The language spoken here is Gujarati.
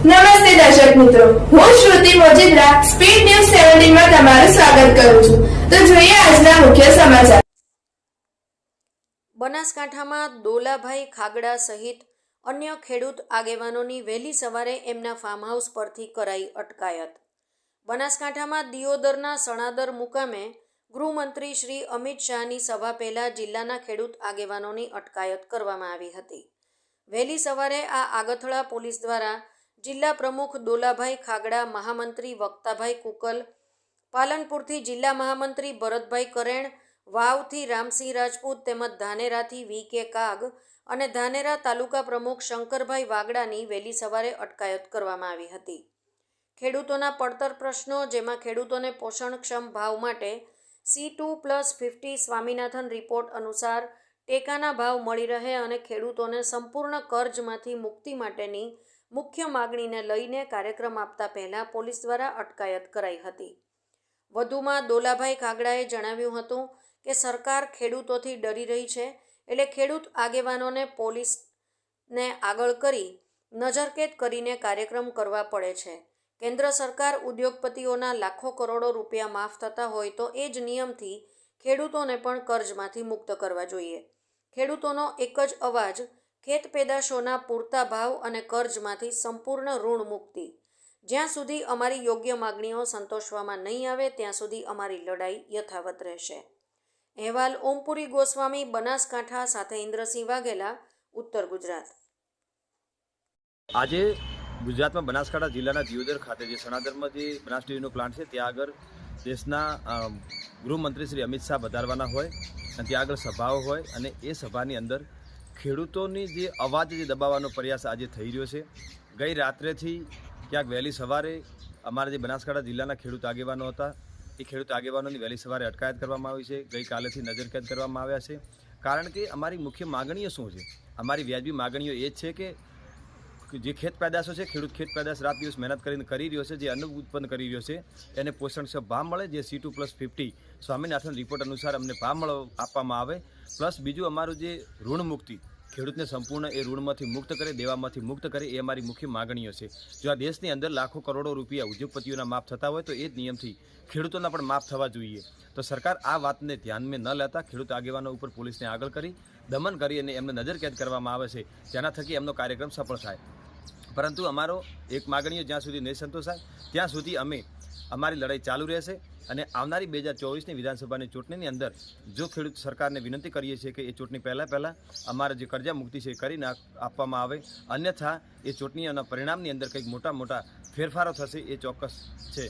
નમસ્તે દર્શક મિત્રો. હું શ્રુતિ મોજીદ્રા સ્પીડ ન્યૂઝ સેવન્ટીનમાં તમારું સ્વાગત કરું છું. તો જોઈએ આજના મુખ્ય સમાચાર. બનાસકાંઠામાં દોલાભાઈ ખાગડા સહિત અન્ય ખેડૂત આગેવાનોની વહેલી સવારે એમના ફાર્મ હાઉસ પરથી કરાઈ અટકાયત. બનાસકાંઠામાં દિયોદરના સણાદર મુકામે ગૃહમંત્રી શ્રી અમિત શાહની સભા પહેલા જિલ્લાના ખેડૂત આગેવાનોની અટકાયત કરવામાં આવી હતી. વહેલી સવારે આ આગથળા પોલીસ દ્વારા જિલ્લા પ્રમુખ દોલાભાઈ ખાગડા, મહામંત્રી વક્તાભાઈ કુકલ, પાલનપુરથી જિલ્લા મહામંત્રી ભરતભાઈ કરેણ, વાવથી રામસિંહ રાજપૂત તેમજ ધાનેરાથી વી કે કાગ અને ધાનેરા તાલુકા પ્રમુખ શંકરભાઈ વાગડાની વહેલી સવારે અટકાયત કરવામાં આવી હતી. ખેડૂતોના પડતર પ્રશ્નો, જેમાં ખેડૂતોને પોષણક્ષમ ભાવ માટે C two plus fifty Swaminathan report અનુસાર ટેકાના ભાવ મળી રહે અને ખેડૂતોને સંપૂર્ણ કર્જમાંથી મુક્તિ માટેની મુખ્ય માગણીને લઈને કાર્યક્રમ આપતા પહેલા પોલીસ દ્વારા અટકાયત કરાઈ હતી. વધુમાં દોલાભાઈ કાગડાએ જણાવ્યું હતું કે સરકાર ખેડૂતોથી ડરી રહી છે એટલે ખેડૂત આગેવાનોને પોલીસને આગળ કરી નજરકેદ કરીને કાર્યક્રમ કરવા પડે છે. કેન્દ્ર સરકાર ઉદ્યોગપતિઓના લાખો કરોડો રૂપિયા માફ થતા હોય તો એ જ નિયમથી ખેડૂતોને પણ કર્જમાંથી મુક્ત કરવા જોઈએ. ખેડૂતોનો એક જ અવાજ ખેત પેદાશોના પૂરતા ભાવ અને કર્જમાંથી સંપૂર્ણ ઋણ મુક્તિ. જ્યાં સુધી અમારી યોગ્ય માગણીઓ સંતોષવામાં નહીં આવે, ત્યાં સુધી અમારી લડાઈ યથાવત રહેશે. અહેવાલ ઓમપુરી ગોસ્વામી, બનાસકાંઠા સાથે ઇન્દ્રસિંહ વાઘેલા, ઉત્તર ગુજરાત. આજે ગુજરાતમાં બનાસકાંઠા જિલ્લાના દિયોદર ખાતે જે સણાદરમાં જે બનાસ ડેરીનો પ્લાન્ટ છે, ત્યાં આગળ દેશના ગૃહમંત્રી શ્રી અમિત શાહ વધારવાના હોય અને ત્યાં આગળ સભાઓ હોય અને એ સભાની અંદર ખેડૂતોની જે અવાજ જે દબાવવાનો પ્રયાસ આજે થઈ રહ્યો છે, ગઈ રાત્રેથી ક્યાંક વહેલી સવારે અમારા જે બનાસકાંઠા જિલ્લાના ખેડૂત આગેવાનો હતા, એ ખેડૂત આગેવાનોની વહેલી સવારે અટકાયત કરવામાં આવી છે ગઈકાલેથી નજરકેદ કરવામાં આવ્યા છે. કારણ કે અમારી મુખ્ય માગણીઓ શું છે? અમારી વ્યાજબી માગણીઓ એ જ છે કે જે ખેત પેદાશો છે, ખેડૂત ખેત પેદાશ રાત દિવસ મહેનત કરીને કરી રહ્યો છે, જે અન્ન ઉત્પન્ન કરી રહ્યો છે, એને પોષણક્ષમ ભાવ મળે, જે C two plus fifty Swaminathan report અનુસાર અમને ભાવ મળો આપવામાં આવે. પ્લસ બીજું અમારું જે ઋણ મુક્તિ ખેડૂતને સંપૂર્ણ એ ઋણમાંથી મુક્ત કરે, દેવામાંથી મુક્ત કરે એ અમારી મુખ્ય માગણીઓ છે. જો આ દેશની અંદર લાખો કરોડો રૂપિયા ઉદ્યોગપતિઓના માફ થતા હોય તો એ જ નિયમથી ખેડૂતોના પણ માફ થવા જોઈએ. તો સરકાર આ વાતને ધ્યાનમાં ન લેતા ખેડૂત આગેવાનો ઉપર પોલીસને આગળ કરી દમન કરી અને એમને નજરકેદ કરવામાં આવે છે. જેના થકી એમનો કાર્યક્રમ સફળ થાય. પરંતુ અમારો એક માગણીઓ જ્યાં સુધી નહીં સંતોષાય ત્યાં સુધી અમે અમારી લડાઈ ચાલુ રહેશે અને આવનારી બે હજાર ચોવીસની વિધાનસભાની ચૂંટણીની અંદર જો ખેડૂત સરકારને વિનંતી કરીએ છીએ કે એ ચૂંટણી પહેલાં પહેલાં અમારા જે કરજા મુક્તિ છે એ કરી નાખ આપવામાં આવે. અન્યથા એ ચૂંટણીઓના પરિણામની અંદર કંઈક મોટા મોટા ફેરફારો થશે એ ચોક્કસ છે.